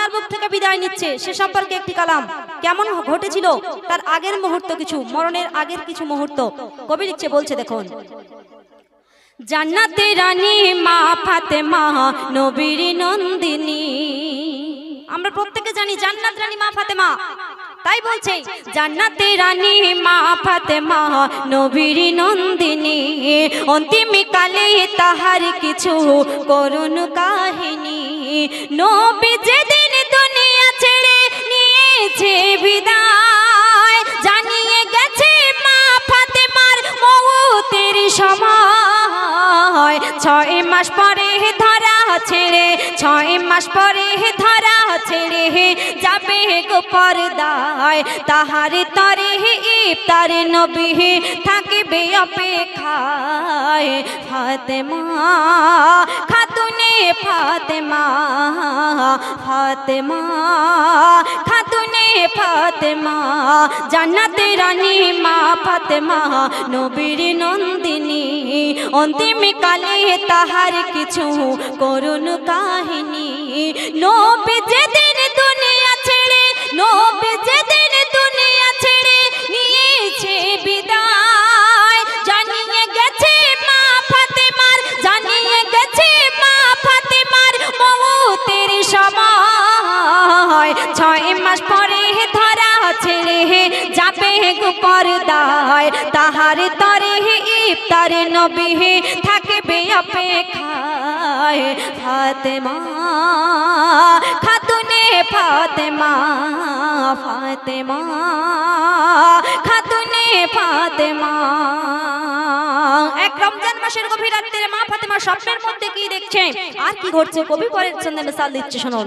দুনিয়ার বুক থেকে বিদায় নিচ্ছে, সে সম্পর্কে একটি কালাম। কেমন ঘটেছিল? তার আগের মুহূর্ত কিছু, মরণের আগের কিছু মুহূর্ত। কবি লিখছে, বলছে, দেখুন। জান্নাতে রানী মা ফাতেমা, নবীর নন্দিনী। আমরা প্রত্যেকে জানি জান্নাত রানী মা ফাতেমা। তাই বলছে, জান্নাতে রানী মা ফাতেমা, নবীর নন্দিনী। অন্তিম কালে তাহার কিছু করুণ কাহিনী। নবী যেদিন নিয়েছে বিদায়। জানিয়ে গেছে মা ফাতেমার মৌতের সময়। ছয় মাস পরে ধরা ছেড়ে, ছয় মাস পরে ধরা ছেড়ে যাবে গো পর্দায়। তাহার তরে ইফতার নবী থাকবে অপেক্ষায়। ফাতেমা খাতুনে ফাতেমা ফাতেমা খাতুনে ফাতেমা জান্নাতে রানী মা ফাতেমা নবীর নন্দিনী অন্তিম কালে তাহার কিছু করুণ কাহিনী নবী যেদিন দুনিয়া ছেড়ে নবী যেদিন পর্দায়, তাহার তরে ইফতার নবী থাকবে অপেক্ষায়। ফাতেমা, খাতুনে ফাতেমা ফাতেমা, খাতুনে ফাতেমা। এক রমজান মাসের গভীর মা ফাতেমা স্বপ্নের মধ্যে কি দেখছে? আর কি ঘটছে? কবি পরের চন্দ্রে মিসাল দিচ্ছে, শুনুন।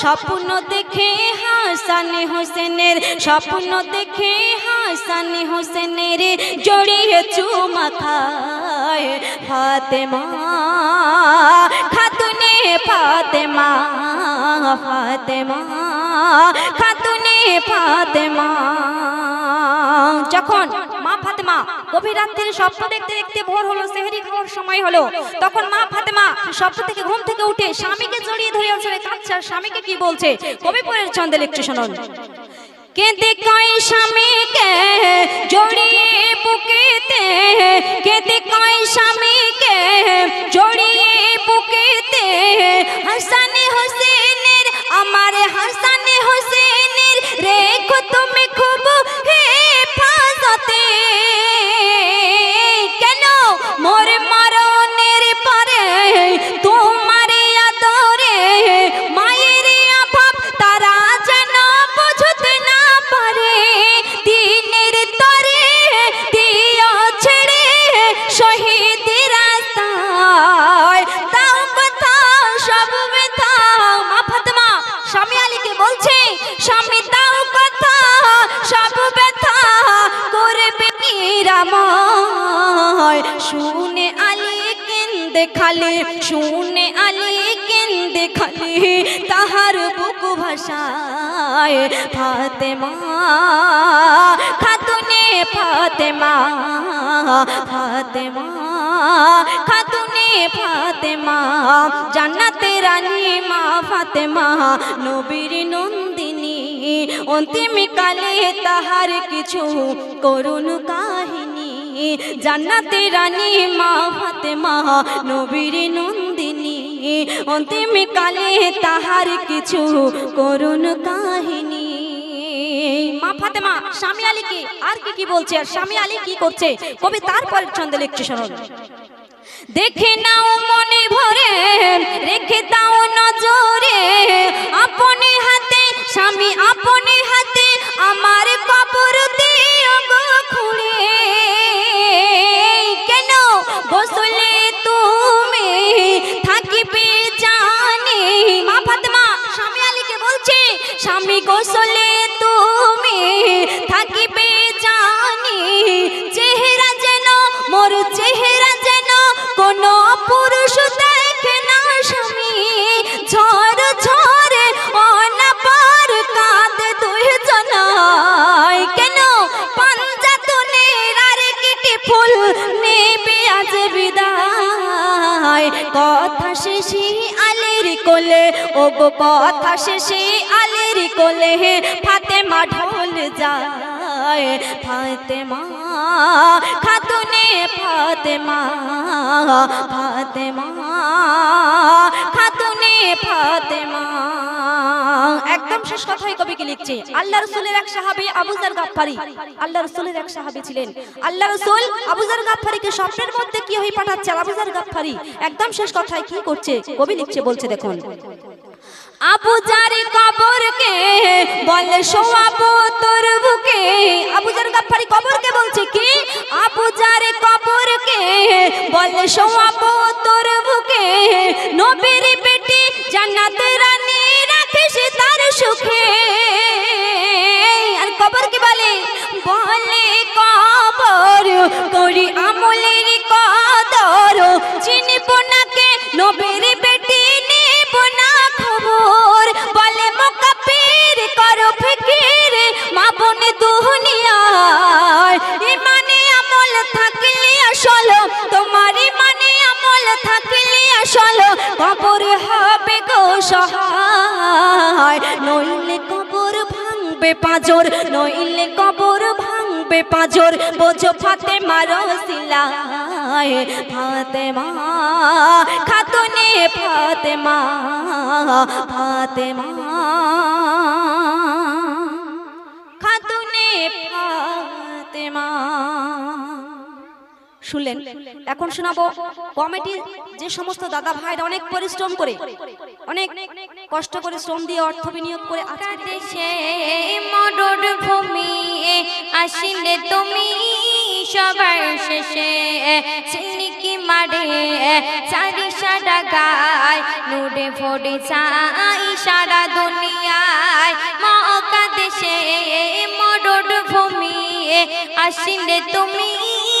স্বপ্ন দেখে হাসান হোসেনের, স্বপ্ন দেখে হাসান হোসেনের জড়িয়ে চুমা খায় ফাতেমা। খাতুনে ফাতেমা ফাতেমা, খাতুনে ফাতেমা। যখন ফাতেমা। গভীর রাত্রির স্বপ্ন দেখতে দেখতে ভোর হলো, সেহরি খাওয়ার সময় হলো। তখন মা ফাতেমা স্বপ্ন থেকে ঘুম থেকে উঠে স্বামীকে জড়িয়ে ধরে কাঁদছে, আর স্বামীকে কি বলছে? কবি পরের ছন্দে লিখছে শুনুন। কেঁদে কয় স্বামীকে জড়িয়ে বুকেতে, কেঁদে কয় স্বামীকে জড়িয়ে বুকেতে, হাসানে হোসেনের নিরাময় শুনে আলী কেন্দে খালি, শুনে আলী কেন্দে খালি, তাহার বুক ভাষায় ফাতেমা, খাতুনে ফাতেমা ফাতেমা, খাতুনে ফাতেমা জান্নাতে রানী মা ফাতেমা, নবীর নন্দিনী অন্তিম কালে তাহার কিছু করুণ কাহিনী। জান্নাতে রানী মা ফাতেমা, নবীর নন্দিনী। অন্তিম কালে তাহার কিছু করুণ কাহিনী। মা ফাতেমা, স্বামী আর কি বলছে আর স্বামী কি করছে? কবি দেখে নাও মনে ভরে, রেখে দাও নজরে, আপন স্বামী আপনি হাতে আমার বাবা কথা শেষে আলের কোলে ও গো কথা শেষে আলের কোলে ফাতে মা ঢোল যায় ফাতে মা খাতুনে ফাতে মা ফাতে মা খাতুনে ফাতেমা একদম শেষ কথাই কবি কি লিখছে? আল্লাহ রসুলের এক সাহাবী আবুজার গাফফারি। আল্লাহ রসুলের এক সাহাবী ছিলেন। আল্লাহ রসুল আবুজার গাফফারিকে স্বপ্নের মধ্যে কি হয়ে পাঠাচ্ছে? আবুজার গাফফারি একদম শেষ কথায় কি করছে? কবি লিখছে, বলছে, দেখুন। আবু জারি কবরকে বলে শোয়াবো তোর বুকে। আবু জার গাফারি কবরকে বলছে কি? আবু জারে কবরকে বলে শোয়াবো তোর বুকে। নবীর বেটি জান্নাতে রানী ভাঙবে পাঁচর নইলে কবর ভাঙবে পাঁচর বোঝো ফাতে মারো সিলায় ফাতেমা। খাতুনে ফাতেমা ফাতেমা। খাতুনে ফাতেমা। শুনলেন। এখন শোনাবো কমিটির যে সমস্ত দাদা ভাইরা অনেক পরিশ্রম করে, অনেক কষ্ট করে শ্রম দিয়ে অর্থ বিনিয়োগ করে দেশে মরুর ভূমি আসিলে তুমি সবার শেষে। সিন্নিকি মারে, চারি সারা গায়, নুরে ভরে চাই সারা দুনিয়ায়। মকা দেশে মরুর ভূমি আসিলে তুমি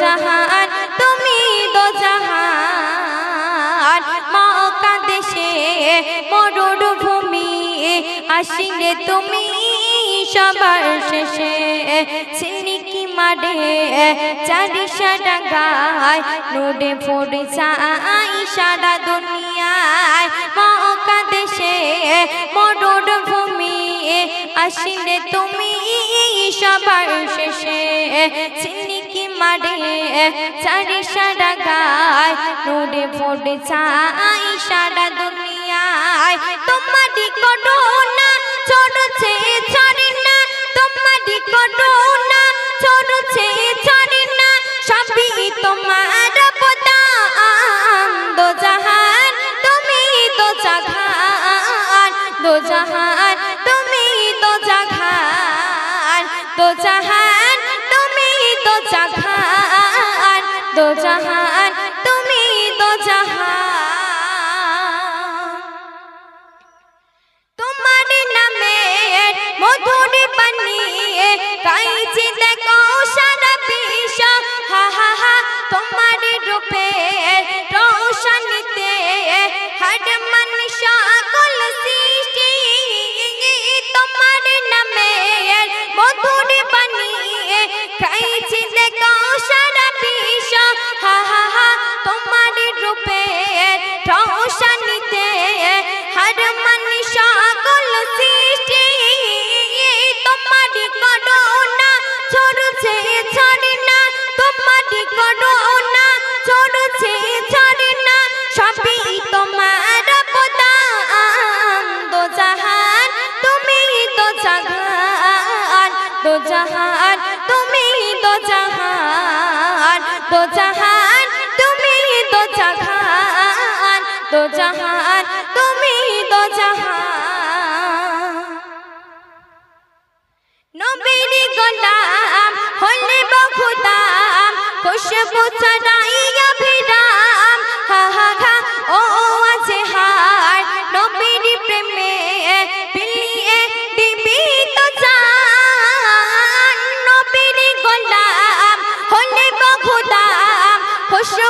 জাহান তুমি দো জাহান মকা দেশে মরুর ভূমি আসিলে তুমি সবার শেষে। সিন্নিকি মারে, চারি সারা গায় নোডে ফোড়ে চাই সারা দুনিয়ায়। মকা দেশে মরুর ভূমি আসিলে তুমি সবার শেষে। সিন্নিকি মারে চারি সারা গায় নোডে ফোড়ে চাই সারা দুনিয়ায়। ছড়ি না ছড়ি না, সবই তোমার দো জাহান তুমি দো জাহান দো জাহান তুমি দো জাহান দো জাহান হর জাহান, তুমি তো জাহান তো জাহান, তুমি তো জাহান তো জাহান, তুমি তো জাহান। নবীর গোলাম হলে বখুদাম খুশবু ছড়াইয়া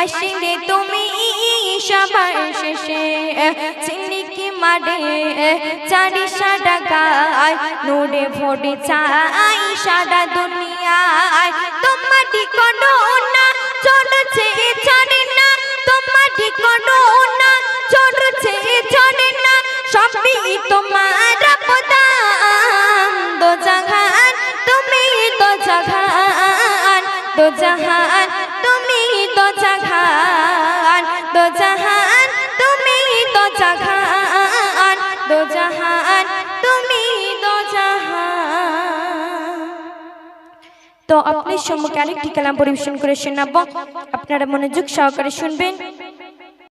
আসিলে তুমি সবার শেষে চিনিকি মারে, চারি সারা গায় নোড়ে ভোরে চাই সারা দুনিয়ায়। তোমারি কোনো না চড়ছে ছাড়ে না। তোমারি কোনো না চড়ছে ছাড়ে না। সবই তোমার পদাম দো জাহান তুমি তো জাহান দো জাহান জাহান দো জাহান তুমি তো জাহান দো জাহান তুমি জাহান তো আপনার সম্মুখে আরেকটি কালাম পরিবেশন করে শোনাবো। আপনারা মনোযোগ সহকারে শুনবেন।